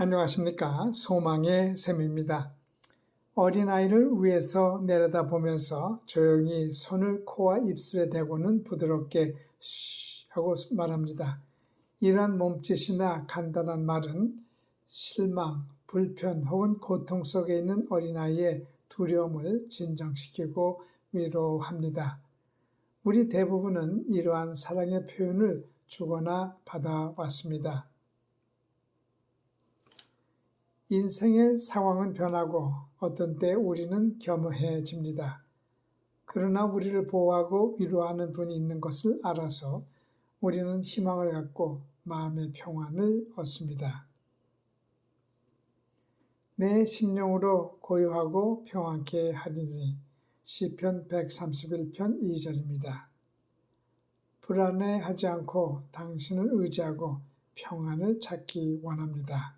안녕하십니까. 소망의 샘입니다. 어린아이를 위에서 내려다 보면서 조용히 손을 코와 입술에 대고는 부드럽게 쉬 하고 말합니다. 이러한 몸짓이나 간단한 말은 실망, 불편 혹은 고통 속에 있는 어린아이의 두려움을 진정시키고 위로합니다. 우리 대부분은 이러한 사랑의 표현을 주거나 받아왔습니다. 인생의 상황은 변하고 어떤 때 우리는 겸허해집니다. 그러나 우리를 보호하고 위로하는 분이 있는 것을 알아서 우리는 희망을 갖고 마음의 평안을 얻습니다. 내 심령으로 고요하고 평안케 하리니 시편 131편 2절입니다. 불안해하지 않고 당신을 의지하고 평안을 찾기 원합니다.